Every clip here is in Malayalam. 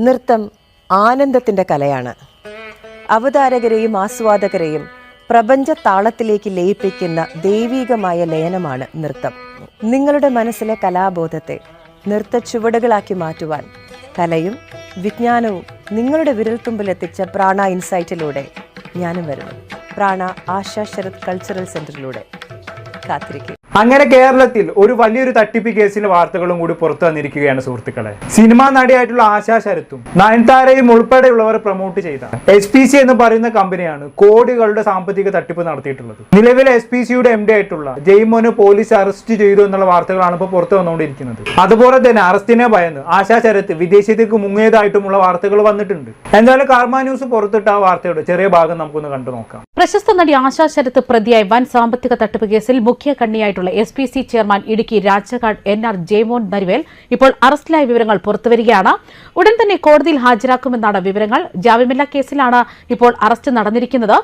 നൃത്തം ആനന്ദത്തിന്റെ കലയാണ്. അവതാരകരെയും ആസ്വാദകരെയും പ്രപഞ്ച താളത്തിലേക്ക് ലയിപ്പിക്കുന്ന ദൈവീകമായ ലയനമാണ് നൃത്തം. നിങ്ങളുടെ മനസ്സിലെ കലാബോധത്തെ നൃത്ത ചുവടുകളാക്കി മാറ്റുവാൻ കലയും വിജ്ഞാനവും നിങ്ങളുടെ വിരൽത്തുമ്പിലെത്തിച്ച പ്രാണ ഇൻസൈറ്റിലൂടെ ഞാനും വരുന്നു. പ്രാണ ആശാ ശരത് കൾച്ചറൽ സെന്ററിലൂടെ കാത്തിരിക്കും. അങ്ങനെ കേരളത്തിൽ ഒരു വലിയൊരു തട്ടിപ്പ് കേസിലെ വാർത്തകളും കൂടി പുറത്തു വന്നിരിക്കുകയാണ് സുഹൃത്തുക്കളെ. സിനിമാ നടിയായിട്ടുള്ള ആശാ ശരത്തും നയൻതാരയും ഉൾപ്പെടെയുള്ളവർ പ്രൊമോട്ട് ചെയ്ത എസ് പി സി എന്ന് പറയുന്ന കമ്പനിയാണ് കോടികളുടെ സാമ്പത്തിക തട്ടിപ്പ് നടത്തിയിട്ടുള്ളത്. നിലവിലെ എസ് പി സിയുടെ എം ഡി ആയിട്ടുള്ള ജയ്മോന് പോലീസ് അറസ്റ്റ് ചെയ്തു എന്നുള്ള വാർത്തകളാണ് ഇപ്പോൾ പുറത്തു വന്നുകൊണ്ടിരിക്കുന്നത്. അതുപോലെ തന്നെ അറസ്റ്റിനെ ഭയന്ന് ആശാ ശരത്ത് വിദേശത്തേക്ക് മുങ്ങിയതായിട്ടുമുള്ള വാർത്തകൾ വന്നിട്ടുണ്ട്. എന്തായാലും കാർമ ന്യൂസ് പുറത്തിട്ട ആ വാർത്തയുടെ ചെറിയ ഭാഗം നമുക്കൊന്ന് കണ്ടു നോക്കാം. പ്രശസ്ത നടി ആശാ ശരത്ത് പ്രതിയായി വൻ സാമ്പത്തിക തട്ടിപ്പ് കേസിൽ മുഖ്യ കണ്ണിയായിട്ടുള്ള S P C chairman Idukki Rajaghat N R Jayamon Narivel ഇപ്പോൾ അറസ്റ്റിലായ വിവരങ്ങൾ പുറത്തുവരികയാണ്. ഉടൻ തന്നെ കോടതിയിൽ ഹാജരാക്കുമെന്നാണ് വിവരങ്ങൾ. ജാമ്യമില്ലാ കേസിലാണ് ഇപ്പോൾ അറസ്റ്റ് നടന്നിരിക്കുന്നത്.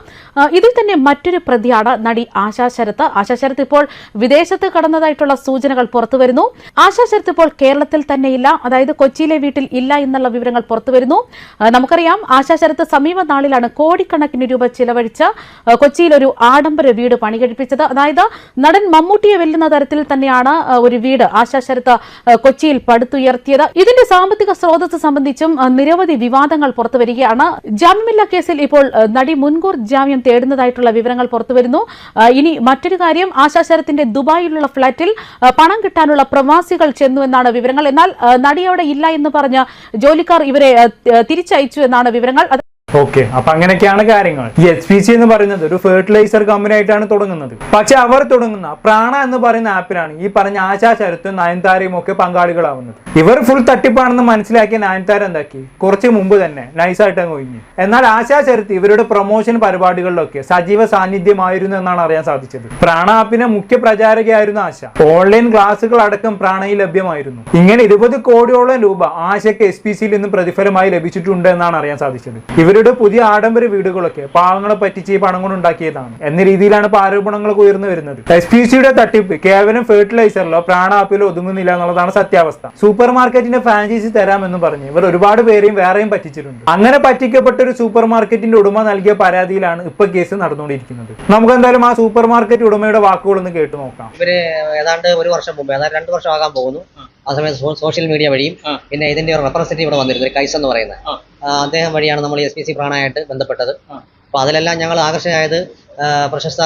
ഇതിൽ തന്നെ മറ്റൊരു പ്രതിയാണ് നടി ആശാ ശരത്ത്. ആശാ ശരത്ത് ഇപ്പോൾ വിദേശത്ത് കടന്നതായിട്ടുള്ള സൂചനകൾ പുറത്തുവരുന്നു. ആശാ ശരത്ത് ഇപ്പോൾ കേരളത്തിൽ തന്നെയില്ല. അതായത് കൊച്ചിയിലെ വീട്ടിൽ ഇല്ല എന്നുള്ള വിവരങ്ങൾ പുറത്തുവരുന്നു. നമുക്കറിയാം ആശാ ശരത്ത് സമീപ നാളിലാണ് കോടിക്കണക്കിന് രൂപ ചിലവഴിച്ച് കൊച്ചിയിൽ ഒരു ആഡംബര വീട് പണി കഴിപ്പിച്ചത് അതായത് നടൻ മമ്മൂട്ടിയെ വെല്ലുന്ന തരത്തിൽ തന്നെയാണ് ഒരു വീട് ആശാശരത്ത് കൊച്ചിയിൽ പടുത്തുയർത്തിയത്. ഇതിന്റെ സാമ്പത്തിക സ്രോതസ് സംബന്ധിച്ചും നിരവധി വിവാദങ്ങൾ പുറത്തുവരികയാണ് ജാമ്യമില്ലാ കേസിൽ ഇപ്പോൾ നടി മുൻകൂർ ജാമ്യം തേടുന്നതായിട്ടുള്ള വിവരങ്ങൾ പുറത്തുവരുന്നു ഇനി മറ്റൊരു കാര്യം ആശാശരത്തിന്റെ ദുബായിലുള്ള ഫ്ളാറ്റിൽ പണം കിട്ടാനുള്ള പ്രവാസികൾ ചെന്നു എന്നാണ് വിവരങ്ങൾ. എന്നാൽ നടിയോടെ ഇല്ല എന്ന് പറഞ്ഞ് ജോലിക്കാർ ഇവരെ തിരിച്ചയച്ചു എന്നാണ് വിവരങ്ങൾ. ഓക്കെ അപ്പൊ അങ്ങനെയൊക്കെയാണ് കാര്യങ്ങൾ. ഈ എച്ച് പി സി എന്ന് പറയുന്നത് ഒരു ഫെർട്ടിലൈസർ കമ്പനി ആയിട്ടാണ് തുടങ്ങുന്നത്. പക്ഷെ അവർ തുടങ്ങുന്ന പ്രാണ എന്ന് പറയുന്ന ആപ്പിലാണ് ഈ പറഞ്ഞ ആശാ ശരത്തും നയൻതാരയും ഒക്കെ പങ്കാളികളാവുന്നത്. ഇവർ ഫുൾ തട്ടിപ്പാണെന്ന് മനസ്സിലാക്കിയ നയൻതാര എന്താക്കി? കുറച്ച് മുമ്പ് തന്നെ നൈസായിട്ട് അങ്ങ് ഒഴിഞ്ഞു. എന്നാൽ ആശാ ശരത്ത് ഇവരുടെ പ്രൊമോഷൻ പരിപാടികളിലൊക്കെ സജീവ സാന്നിധ്യമായിരുന്നു എന്നാണ് അറിയാൻ സാധിച്ചത്. പ്രാണ ആപ്പിനെ മുഖ്യ പ്രചാരകയായിരുന്നു ആശ. ഓൺലൈൻ ക്ലാസുകൾ അടക്കം പ്രാണയിൽ ലഭ്യമായിരുന്നു. ഇങ്ങനെ ഇരുപത് കോടിയോളം രൂപ ആശയ്ക്ക് എസ് പി സിയിൽ നിന്നും പ്രതിഫലമായി ലഭിച്ചിട്ടുണ്ട് എന്നാണ് അറിയാൻ സാധിച്ചത്. ഇവരുടെ പുതിയ ആഡംബര വീടുകളൊക്കെ പാവങ്ങളെ പറ്റിച്ച് ഈ പണം കൊണ്ട് ഉണ്ടാക്കിയതാണ്. എന്ന രീതിയിലാണ് ഇപ്പൊ ആരോപണങ്ങളൊക്കെ ഉയർന്നു വരുന്നത്. എസ് പി സിയുടെ തട്ടിപ്പ് കേവലം ഫെർട്ടിലൈസറിലോ പ്രാണാപ്പിലോ ഒതുങ്ങുന്നില്ല എന്നുള്ളതാണ് സത്യാവസ്ഥ. സൂപ്പർ മാർക്കറ്റിന്റെ ഫ്രാഞ്ചൈസി തരാമെന്ന് പറഞ്ഞ്. ഇവർ ഒരുപാട് പേരെയും വേറെയും പറ്റിച്ചിട്ടുണ്ട്. അങ്ങനെ പറ്റിക്കപ്പെട്ട ഒരു സൂപ്പർ മാർക്കറ്റിന്റെ ഉടമ നൽകിയ പരാതിയിലാണ് ഇപ്പൊ കേസ് നടന്നുകൊണ്ടിരിക്കുന്നത്. നമുക്ക് എന്തായാലും ആ സൂപ്പർ മാർക്കറ്റ് ഉടമയുടെ വാക്കുകളൊന്ന് കേട്ടു നോക്കാം. ഇവർ ഏതാണ്ട് ഒരു വർഷം മുമ്പ് ഏതാണ്ട് രണ്ട് വർഷം ആകാൻ പോകുന്നു. ആ സമയത്ത് സോഷ്യൽ മീഡിയ വഴിയും പിന്നെ ഇതിന്റെ ഒരു റെപ്രസെന്റേറ്റീവ് ഇവിടെ വന്നിരുന്നു കൈസ് എന്ന് പറയുന്നത് അദ്ദേഹം വഴിയാണ് നമ്മൾ എസ് പി സി പ്രാണായിട്ട് ബന്ധപ്പെട്ടത്. അപ്പൊ അതിലെല്ലാം ഞങ്ങൾ ആകർഷകരായത് പ്രശസ്ത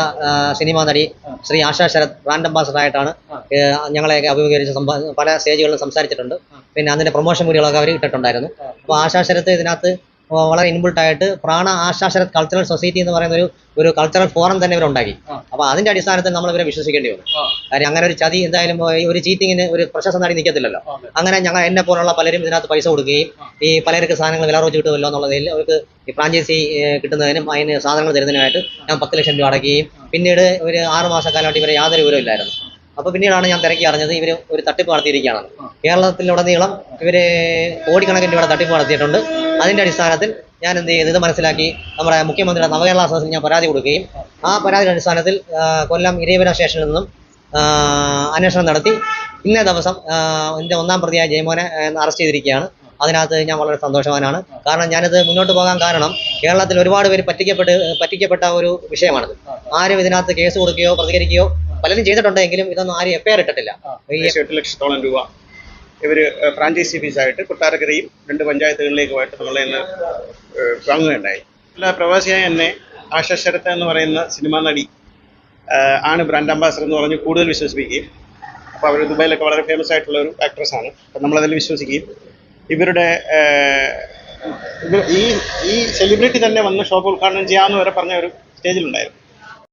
സിനിമാ നടി ശ്രീ ആശാ ശരത് ബ്രാൻഡ് അംബാസഡറായിട്ടാണ് ഏ, ഞങ്ങളെയൊക്കെ അഭിമുഖീകരിച്ച് പല സ്റ്റേജുകളിലും സംസാരിച്ചിട്ടുണ്ട്. പിന്നെ അതിന്റെ പ്രൊമോഷൻ കൂടികളൊക്കെ അവർ ഇട്ടിട്ടുണ്ടായിരുന്നു. അപ്പോൾ ആശാ ശരത്ത് ഇതിനകത്ത് വളരെ ഇൻബിൾട്ട് ആയിട്ട് പ്രാണ ആശാശരത് കൾച്ചറൽ സൊസൈറ്റി എന്ന് പറയുന്ന ഒരു ഒരു കൾച്ചറൽ ഫോറം തന്നെ ഇവരുണ്ടാക്കി. അപ്പോൾ അതിന്റെ അടിസ്ഥാനത്തിൽ നമ്മൾ ഇവരെ വിശ്വസിക്കേണ്ടി വന്നു. കാര്യം അങ്ങനെ ഒരു ചതി എന്തായാലും ഈ ഒരു ചീറ്റിങ്ങിന് ഒരു പ്രശസ്ത നടി നിൽക്കത്തില്ലല്ലോ. അങ്ങനെ ഞങ്ങൾ എന്നെ പോലുള്ള പലരും ഇതിനകത്ത് പൈസ കൊടുക്കുകയും ഈ പലർക്ക് സാധനങ്ങൾ വില കുറച്ച് കിട്ടുമല്ലോ എന്നുള്ളതിൽ അവർക്ക് ഈ ഫ്രാഞ്ചൈസി കിട്ടുന്നതിനും അതിന് സാധനങ്ങൾ തരുന്നതിനുമായിട്ട് ഞാൻ പത്ത് ലക്ഷം രൂപ അടക്കുകയും പിന്നീട് ഒരു ആറ് മാസക്കാലമായിട്ട് ഇവരെ യാതൊരു വിവരവും ഇല്ലായിരുന്നു. അപ്പോൾ പിന്നീടാണ് ഞാൻ തിരക്കി അറിഞ്ഞത് ഇവർ ഒരു തട്ടിപ്പ് നടത്തിയിരിക്കുകയാണ്. കേരളത്തിലുടനീളം ഇവർ കോടിക്കണക്കിന് രൂപയുടെ തട്ടിപ്പ് നടത്തിയിട്ടുണ്ട്. അതിന്റെ അടിസ്ഥാനത്തിൽ ഞാൻ എന്ത് ചെയ്തു ഇത് മനസ്സിലാക്കി നമ്മുടെ മുഖ്യമന്ത്രിയുടെ നവകേരള സദസ്സിൽ ഞാൻ പരാതി കൊടുക്കുകയും ആ പരാതിയുടെ അടിസ്ഥാനത്തിൽ കൊല്ലം ഇരവിപുരം സ്റ്റേഷനിൽ നിന്നും അന്വേഷണം നടത്തി. ഇന്നേ ദിവസം എന്റെ ഒന്നാം പ്രതിയായ ജയമോനെ അറസ്റ്റ് ചെയ്തിരിക്കുകയാണ്. അതിനകത്ത് ഞാൻ വളരെ സന്തോഷവാനാണ്. കാരണം ഞാനിത് മുന്നോട്ട് പോകാൻ കാരണം കേരളത്തിൽ ഒരുപാട് പേര് പറ്റിക്കപ്പെട്ട് പറ്റിക്കപ്പെട്ട ഒരു വിഷയമാണിത്. ആരും ഇതിനകത്ത് കേസ് കൊടുക്കുകയോ പ്രതികരിക്കുകയോ പലരും ചെയ്തിട്ടുണ്ടെങ്കിലും ഇതൊന്നും ആരും എഫ്ഐആർ ഇട്ടിട്ടില്ല. എട്ട് ലക്ഷത്തോളം രൂപ ഇവർ ഫ്രാഞ്ചൈസി ഫീസായിട്ട് കൊട്ടാരക്കരയും രണ്ട് പഞ്ചായത്തുകളിലേക്കുമായിട്ട് നമ്മളെ ഇന്ന് വാങ്ങുകയുണ്ടായി. അല്ല പ്രവാസിയായ എന്നെ ആശാ ശരത്ത് എന്ന് പറയുന്ന സിനിമാ നടി ആണ് ബ്രാൻഡ് അംബാസഡർ എന്ന് പറഞ്ഞ് കൂടുതൽ വിശ്വസിപ്പിക്കുകയും അപ്പോൾ അവർ ദുബായിലൊക്കെ വളരെ ഫേമസ് ആയിട്ടുള്ള ഒരു ആക്ട്രസ് ആണ്. അപ്പം നമ്മളതിൽ വിശ്വസിക്കുകയും ഇവരുടെ ഈ ഈ സെലിബ്രിറ്റി തന്നെ വന്ന് ഷോപ്പ് ഉദ്ഘാടനം ചെയ്യാമെന്ന് വരെ പറഞ്ഞ ഒരു സ്റ്റേജിലുണ്ടായിരുന്നു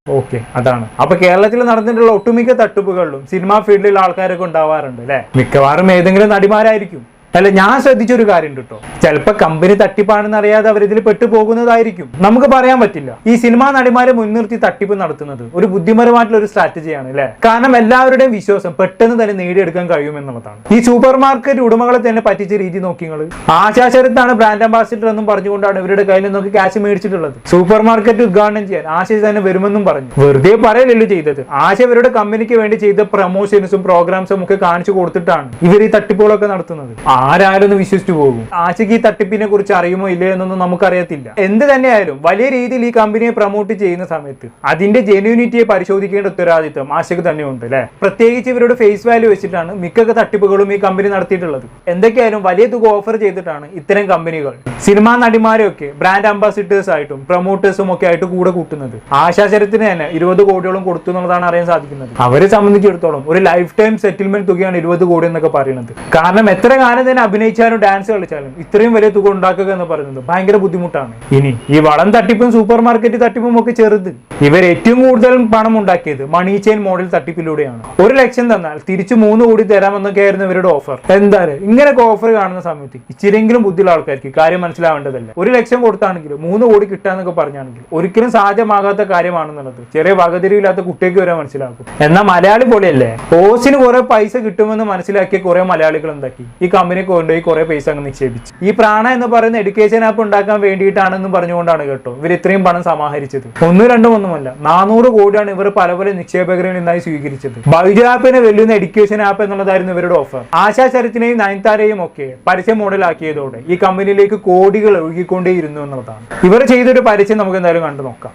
ഓക്കെ അതാണ്. അപ്പൊ കേരളത്തിൽ നടന്നിട്ടുള്ള ഒട്ടുമിക്ക തട്ടിപ്പുകളിലും സിനിമാ ഫീൽഡിൽ ആൾക്കാരൊക്കെ ഉണ്ടാവാറുണ്ട് അല്ലെ? മിക്കവാറും ഏതെങ്കിലും നടിമാരായിരിക്കും. അല്ല ഞാൻ ശ്രദ്ധിച്ചൊരു കാര്യം കേട്ടോ ചിലപ്പോ കമ്പനി തട്ടിപ്പാണെന്ന് അറിയാതെ അവർ ഇതിൽ പെട്ടു പോകുന്നതായിരിക്കും നമുക്ക് പറയാൻ പറ്റില്ല. ഈ സിനിമാ നടിമാരെ മുൻനിർത്തി തട്ടിപ്പ് നടത്തുന്നത് ഒരു ബുദ്ധിപരമായിട്ടുള്ള ഒരു സ്ട്രാറ്റജിയാണ് അല്ലെ? കാരണം എല്ലാവരുടെയും വിശ്വാസം പെട്ടെന്ന് തന്നെ നേടിയെടുക്കാൻ കഴിയുമെന്നുള്ളതാണ് ഈ സൂപ്പർ മാർക്കറ്റ് ഉടമകളെ തന്നെ പറ്റിച്ച രീതി നോക്കിങ്ങൾ ആശാശരത്താണ് ബ്രാൻഡ് അംബാസിഡർ എന്നും പറഞ്ഞുകൊണ്ടാണ് ഇവരുടെ കയ്യിൽ നിന്നൊക്കെ ക്യാഷ് മേടിച്ചിട്ടുള്ളത്. സൂപ്പർ മാർക്കറ്റ് ഉദ്ഘാടനം ചെയ്യാൻ ആശ തന്നെ വരുമെന്നും പറഞ്ഞു. വെറുതെ പറയലല്ലോ ചെയ്തത്. ആശ ഇവരുടെ കമ്പനിക്ക് വേണ്ടി ചെയ്ത പ്രൊമോഷൻസും പ്രോഗ്രാംസും ഒക്കെ കാണിച്ചു കൊടുത്തിട്ടാണ് ഇവർ ഈ തട്ടിപ്പുകളൊക്കെ നടത്തുന്നത്. ആരായാലും വിശ്വസിച്ചു പോകും. ആശയ്ക്ക് ഈ തട്ടിപ്പിനെ കുറിച്ച് അറിയുമോ ഇല്ലയോ എന്നൊന്നും നമുക്കറിയത്തില്ല. എന്ത് തന്നെയായാലും വലിയ രീതിയിൽ ഈ കമ്പനിയെ പ്രൊമോട്ട് ചെയ്യുന്ന സമയത്ത് അതിന്റെ ജെന്യൂനിറ്റിയെ പരിശോധിക്കേണ്ട ഉത്തരവാദിത്വം ആശയ്ക്ക് തന്നെയുണ്ട് അല്ലെ? പ്രത്യേകിച്ച് ഇവരുടെ ഫേസ് വാല്യൂ വെച്ചിട്ടാണ് മിക്ക തട്ടിപ്പുകളും ഈ കമ്പനി നടത്തിയിട്ടുള്ളത്. എന്തൊക്കെയായാലും വലിയ തുക ഓഫർ ചെയ്തിട്ടാണ് ഇത്തരം കമ്പനികൾ സിനിമാ നടിമാരെയൊക്കെ ബ്രാൻഡ് അംബാസിഡേഴ്സ് ആയിട്ടും പ്രൊമോട്ടേഴ്സും ഒക്കെ ആയിട്ട് കൂടെ കൂട്ടുന്നത്. ആശാശരത്തിന് തന്നെ ഇരുപത് കോടിയോളം കൊടുത്തു എന്നുള്ളതാണ് അറിയാൻ സാധിക്കുന്നത്. അവരെ സംബന്ധിച്ചിടത്തോളം ഒരു ലൈഫ് ടൈം സെറ്റിൽമെന്റ് തുകയാണ് ഇരുപത് കോടി എന്നൊക്കെ പറയുന്നത്. കാരണം എത്ര കാലം തന്നെ അഭിനയിച്ചാലും ഡാൻസ് കളിച്ചാലും ഇത്രയും വലിയ തുക ഉണ്ടാക്കുക എന്ന് പറയുന്നത് ഭയങ്കര ബുദ്ധിമുട്ടാണ്. ഇനി ഈ വളം തട്ടിപ്പും സൂപ്പർ മാർക്കറ്റ് തട്ടിപ്പും ഒക്കെ ചെറുത്. ഇവർ ഏറ്റവും കൂടുതൽ പണം ഉണ്ടാക്കിയത് മണി ചെയിൻ മോഡൽ തട്ടിപ്പിലൂടെയാണ്. ഒരു ലക്ഷം തന്നാൽ തിരിച്ചു മൂന്ന് കോടി തരാമെന്നൊക്കെ ആയിരുന്നു ഇവരുടെ ഓഫർ എന്തായാലും ഇങ്ങനെയൊക്കെ ഓഫർ കാണുന്ന സമയത്ത് ഇച്ചിരെങ്കിലും ബുദ്ധിയുള്ള ആൾക്കാർക്ക് കാര്യം മനസ്സിലാവേണ്ടതല്ല. ഒരു ലക്ഷം കൊടുത്താണെങ്കിൽ മൂന്ന് കോടി കിട്ടാന്നൊക്കെ പറഞ്ഞാണെങ്കിൽ ഒരിക്കലും സാധ്യമാകാത്ത കാര്യമാണെന്നുള്ളത് ചെറിയ വകതിരിവില്ലാത്ത കുട്ടിക്ക് വരെ മനസ്സിലാക്കും. എന്നാൽ മലയാളി പോലെയല്ലേ? ഓസിന് കുറെ പൈസ കിട്ടുമെന്ന് മനസ്സിലാക്കിയ കുറെ മലയാളികൾ എന്താക്കി? ഈ കമ്പനി കൊണ്ടുപോയി കുറെ പൈസ അങ്ങ് നിക്ഷേപിച്ചു. ഈ പ്രാണ എന്ന് പറയുന്ന എഡ്യൂക്കേഷൻ ആപ്പ് ഉണ്ടാക്കാൻ വേണ്ടിയിട്ടാണെന്ന് പറഞ്ഞുകൊണ്ടാണ് കേട്ടോ ഇവർ ഇത്രയും പണം സമാഹരിച്ചത്. ഒന്നും രണ്ടും ഒന്നുമല്ല നാനൂറ് കോടിയാണ് ഇവർ പല പല നിക്ഷേപകരിൽ നിന്നായി സ്വീകരിച്ചത്. ബൈജു ആപ്പിനെ വെല്ലുന്ന എഡ്യൂക്കേഷൻ ആപ്പ് എന്നുള്ളതായിരുന്നു ഇവരുടെ ഓഫർ ആശാ ശരത്തിനെയും നയൻതാരയും ഒക്കെ പരസ്യ മോഡലാക്കിയതോടെ ഈ കമ്പനിയിലേക്ക് കോടികൾ ഒഴുകിക്കൊണ്ടേയിരുന്നു എന്നുള്ളതാണ്. ഇവർ ചെയ്തൊരു പരസ്യം നമുക്ക് എന്തായാലും കണ്ടു നോക്കാം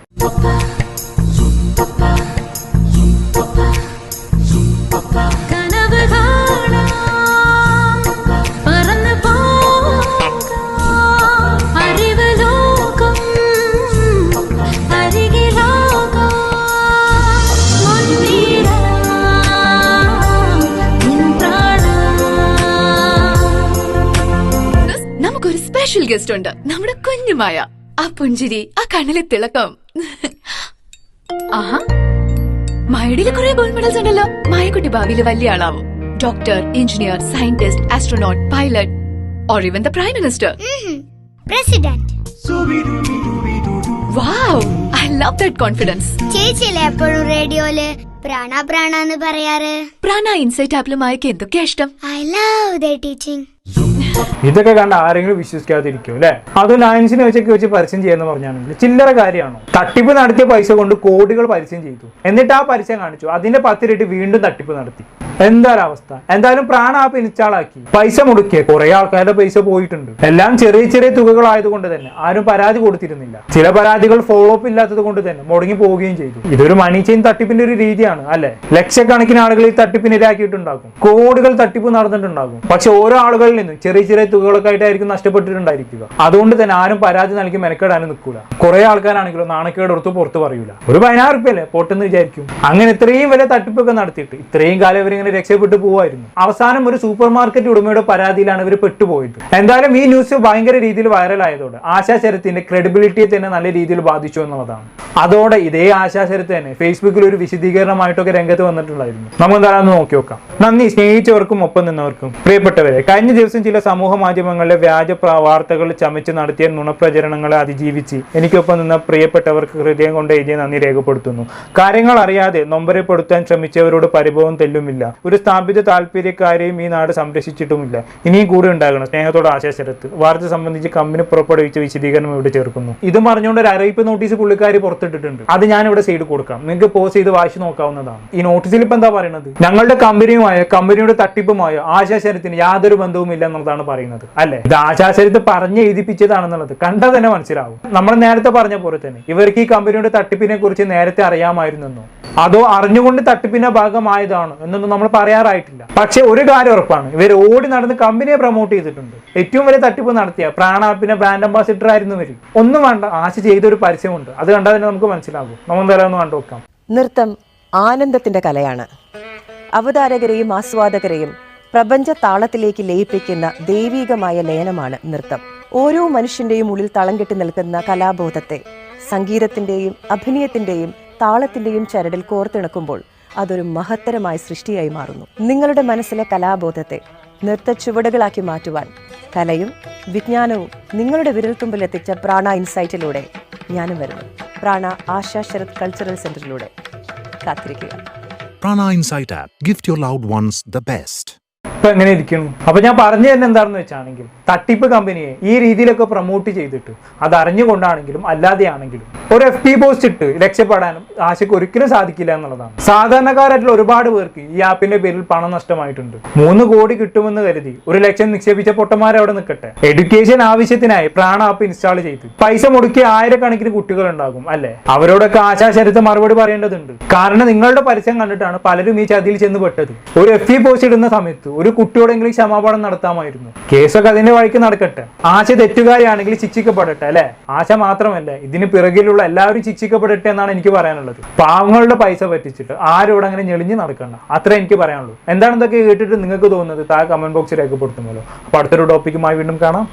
സ്പെഷ്യൽ ഗസ്റ്റ് ഉണ്ട് നമ്മുടെ കുഞ്ഞുമായ ആ പുഞ്ചിരി ആ കണ്ണിലെ തിളക്കം. ആഹാ. മായയുടെ കുറെ ഗോൾഡ് മെഡൽസ് ഉണ്ടല്ലോ. മായക്കുട്ടി ഭാവിയിൽ വലിയ ആളാവും. Doctor engineer scientist astronaut pilot or even the prime minister president wow I love that confidence ചേച്ചിയല്ലേ എപ്പോഴും റേഡിയോയിൽ പ്രാണ പ്രാണ എന്ന് പറയാറ്? പ്രാണ ഇൻസൈറ്റ് ആപ്പിലും മായക്ക് എന്തൊക്കെയാ ഇഷ്ടം? ഐ ലവ് ദ ടീച്ചിങ് ഇതൊക്കെ കണ്ട ആരെങ്കിലും വിശ്വസിക്കാതിരിക്കും അല്ലെ? അത് ലയൻസിനെ വെച്ചൊക്കെ വെച്ച് പരസ്യം ചെയ്യാന്ന് പറഞ്ഞാണെങ്കിൽ ചില്ലറ കാര്യമാണോ? തട്ടിപ്പ് നടത്തിയ പൈസ കൊണ്ട് കോടികൾ പരസ്യം ചെയ്തു. എന്നിട്ട് ആ പരസ്യം കാണിച്ചു. അതിന്റെ പത്തിരട്ടി വീണ്ടും തട്ടിപ്പ് നടത്തി. എന്താ അവസ്ഥ എന്തായാലും പ്രാണ ആപ്പ് ഇൻസ്റ്റാളാക്കി പൈസ മുടക്കിയ കുറെ ആൾക്കാരുടെ പൈസ പോയിട്ടുണ്ട്. എല്ലാം ചെറിയ ചെറിയ തുകകളായതുകൊണ്ട് തന്നെ ആരും പരാതി കൊടുത്തിരുന്നില്ല. ചില പരാതികൾ ഫോളോ അപ്പ് ഇല്ലാത്തത് കൊണ്ട് തന്നെ മുടങ്ങി പോവുകയും ചെയ്തു. ഇതൊരു മണി ചെയിൻ തട്ടിപ്പിന്റെ ഒരു രീതിയാണ് അല്ലെ? ലക്ഷക്കണക്കിന് ആളുകൾ ഈ തട്ടിപ്പിന് ഇരയാക്കിയിട്ടുണ്ടാകും കോടികൾ തട്ടിപ്പ് നടന്നിട്ടുണ്ടാകും. പക്ഷെ ഓരോ ആളുകളിൽ നിന്നും ചെറിയ ചെറിയ തുകകളൊക്കെ ആയിട്ടായിരിക്കും നഷ്ടപ്പെട്ടിട്ടുണ്ടായിരിക്കുക. അതുകൊണ്ട് തന്നെ ആരും പരാതി നൽകി മെനക്കെടാനും നിൽക്കൂല. കുറെ ആൾക്കാരാണെങ്കിലും നാണക്കേട് ഓർത്ത് പുറത്ത് പറയൂല. ഒരു പതിനാറ് റുപ്യല്ലേ പോട്ടെന്ന് വിചാരിക്കും. അങ്ങനെ ഇത്രയും വലിയ തട്ടിപ്പൊക്കെ നടത്തിയിട്ട് ഇത്രയും കാലം ഇവരിങ്ങനെ രക്ഷപ്പെട്ടു പോവായിരുന്നു. അവസാനം ഒരു സൂപ്പർ മാർക്കറ്റ് ഉടമയുടെ പരാതിയിലാണ് ഇവർ പെട്ടുപോയത്. എന്തായാലും ഈ ന്യൂസ് ഭയങ്കര രീതിയിൽ വൈറലായതോടെ ആശാശരത്തിന്റെ ക്രെഡിബിലിറ്റിയെ തന്നെ നല്ല രീതിയിൽ ബാധിച്ചു എന്നുള്ളതാണ്. അതോടെ ഇതേ ആശാശരത്ത് തന്നെ ഫേസ്ബുക്കിൽ ഒരു വിശദീകരണമായിട്ടൊക്കെ രംഗത്ത് വന്നിട്ടുണ്ടായിരുന്നു. നമുക്ക് എന്താണെന്ന് നോക്കി നോക്കാം. നന്ദി സ്നേഹിച്ചവർക്കും ഒപ്പം നിന്നവർക്കും. പ്രിയപ്പെട്ടവരെ കഴിഞ്ഞ ദിവസം ചില സമൂഹ മാധ്യമങ്ങളിലെ വ്യാജ വാർത്തകൾ ചമച്ച് നടത്തിയ നുണപ്രചരണങ്ങളെ അതിജീവിച്ച് എനിക്കൊപ്പം നിന്ന പ്രിയപ്പെട്ടവർക്ക് ഹൃദയം കൊണ്ട് എഴുതിയ നന്ദി രേഖപ്പെടുത്തുന്നു. കാര്യങ്ങൾ അറിയാതെ നൊമ്പരപ്പെടുത്താൻ ശ്രമിച്ചവരോട് പരിഭവം തെല്ലുമില്ല. ഒരു സ്ഥാപിത താല്പര്യക്കാരെയും ഈ നാട് സംരക്ഷിച്ചിട്ടുമില്ല. ഇനിയും കൂടെ ഉണ്ടാകണം. സ്നേഹത്തോടെ ആശയശരത്ത്. വാർത്ത സംബന്ധിച്ച് കമ്പനി പുറപ്പെടുവിച്ച വിശദീകരണം ഇവിടെ ചേർക്കുന്നു. ഇത് പറഞ്ഞുകൊണ്ട് ഒരു അറിയിപ്പ് നോട്ടീസ് പുള്ളിക്കാർ പുറത്തിട്ടിട്ടുണ്ട്. അത് ഞാൻ ഇവിടെ സൈഡ് കൊടുക്കാം. നിങ്ങൾക്ക് പോസ് ചെയ്ത് വായിച്ചു നോക്കാവുന്നതാണ്. ഈ നോട്ടീസിൽ ഇപ്പൊ എന്താ പറയുന്നത് ഞങ്ങളുടെ കമ്പനിയുമായ കമ്പനിയുടെ തട്ടിപ്പുമായ ആശാശരത്തിന് യാതൊരു ബന്ധവും ഇല്ല എന്നുള്ളതാണ് പറയുന്നത്. അല്ലെ? ഇത് ആശാശരത്ത് പറഞ്ഞ് എഴുതിപ്പിച്ചതാണെന്നുള്ളത് കണ്ടാൽ തന്നെ മനസ്സിലാവും. നമ്മൾ നേരത്തെ പറഞ്ഞ പോലെ തന്നെ ഇവർക്ക് ഈ കമ്പനിയുടെ തട്ടിപ്പിനെ കുറിച്ച് നേരത്തെ അറിയാമായിരുന്നെന്നോ അതോ അറിഞ്ഞുകൊണ്ട് തട്ടിപ്പിന്റെ ഭാഗമായതാണോ എന്നൊന്നും നമ്മൾ പറയാറായിട്ടില്ല. പക്ഷെ ഒരു കാര്യം ഉറപ്പാണ്. ഇവർ ഓടി നടന്ന് കമ്പനിയെ പ്രൊമോട്ട് ചെയ്തിട്ടുണ്ട്. ഏറ്റവും വലിയ തട്ടിപ്പ് നടത്തിയ പ്രാണാപ്പിന്റെ ബ്രാൻഡ് അംബാസിഡർ ആയിരുന്നു ഇവർ ഒന്നും വേണ്ട ആശ ചെയ്തൊരു പരസ്യമുണ്ട് അത് കണ്ടാൽ തന്നെ നമുക്ക് മനസ്സിലാകും നമ്മൾ എന്തായാലും ഒന്ന് കണ്ടു നോക്കാം. നൃത്തം ആനന്ദത്തിന്റെ കലയാണ്. അവതാരകരെയും ആസ്വാദകരെയും പ്രപഞ്ച താളത്തിലേക്ക് ലയിപ്പിക്കുന്ന ദൈവീകമായ ലയനമാണ് നൃത്തം. ഓരോ മനുഷ്യന്റെയും ഉള്ളിൽ തളം കെട്ടി നിൽക്കുന്ന കലാബോധത്തെ സംഗീതത്തിന്റെയും അഭിനയത്തിന്റെയും താളത്തിന്റെയും ചരടിൽ കോർത്തിണക്കുമ്പോൾ അതൊരു മഹത്തരമായ സൃഷ്ടിയായി മാറുന്നു. നിങ്ങളുടെ മനസ്സിലെ കലാബോധത്തെ നൃത്ത ചുവടുകളാക്കി മാറ്റുവാൻ കലയും വിജ്ഞാനവും നിങ്ങളുടെ വിരൽത്തുമ്പിൽ എത്തിച്ച പ്രാണ ഇൻസൈറ്റിലൂടെ ഞാനും വരുന്നു. പ്രാണ ആശാ ശരത് കൾച്ചറൽ സെന്ററിലൂടെ കാത്തിരിക്കുക. Prana insight app. Gift your loved ones the best. ഇപ്പൊ എങ്ങനെ ഇരിക്കുന്നു? അപ്പൊ ഞാൻ പറഞ്ഞു തന്നെ എന്താണെന്ന് വെച്ചാണെങ്കിൽ തട്ടിപ്പ് കമ്പനിയെ ഈ രീതിയിലൊക്കെ പ്രൊമോട്ട് ചെയ്തിട്ട് അത് അറിഞ്ഞുകൊണ്ടാണെങ്കിലും അല്ലാതെയാണെങ്കിലും ഒരു എഫ് ടി പോസ്റ്റ് ഇട്ട് രക്ഷപ്പെടാനും ആശയ്ക്ക് ഒരിക്കലും സാധിക്കില്ല എന്നുള്ളതാണ്. സാധാരണക്കാരായിട്ടുള്ള ഒരുപാട് പേർക്ക് ഈ ആപ്പിന്റെ പേരിൽ പണം നഷ്ടമായിട്ടുണ്ട്. മൂന്ന് കോടി കിട്ടുമെന്ന് കരുതി ഒരു ലക്ഷം നിക്ഷേപിച്ച പൊട്ടന്മാരെ അവിടെ നിൽക്കട്ടെ. എഡ്യൂക്കേഷൻ ആവശ്യത്തിനായി പ്രാണ ആപ്പ് ഇൻസ്റ്റാൾ ചെയ്ത് പൈസ മുടക്കിയ ആയിരക്കണക്കിന് കുട്ടികൾ ഉണ്ടാകും അല്ലെ? അവരോടൊക്കെ ആശാശരത്ത് മറുപടി പറയേണ്ടതുണ്ട്. കാരണം നിങ്ങളുടെ പരസ്യം കണ്ടിട്ടാണ് പലരും ഈ ചതിയിൽ ചെന്ന് പെട്ടത്. ഒരു എഫ് ടി പോസ്റ്റ് ഇടുന്ന സമയത്ത് ഒരു കുട്ടിയോടെങ്കിലും ക്ഷമാപണം നടത്താമായിരുന്നു. കേസൊക്കെ അതിന്റെ വഴിക്ക് നടക്കട്ടെ. ആശ തെറ്റുകാരിയാണെങ്കിൽ ശിക്ഷിക്കപ്പെടട്ടെ അല്ലെ? ആശ മാത്രമല്ല ഇതിന് പിറകിലുള്ള എല്ലാവരും ശിക്ഷിക്കപ്പെടട്ടെ എന്നാണ് എനിക്ക് പറയാനുള്ളത്. പാവങ്ങളുടെ പൈസ പറ്റിച്ചിട്ട് ആരും ഇവിടെ അങ്ങനെ ഞെളിഞ്ഞ് നടക്കണ്ട. അത്രേ എനിക്ക് പറയാനുള്ളൂ. എന്താണ് കേട്ടിട്ട് നിങ്ങൾക്ക് തോന്നുന്നത്? താഴെ കമന്റ് ബോക്സിൽ രേഖപ്പെടുത്തുമല്ലോ. അപ്പൊ അടുത്തൊരു ടോപ്പിക്കുമായി വീണ്ടും കാണാം.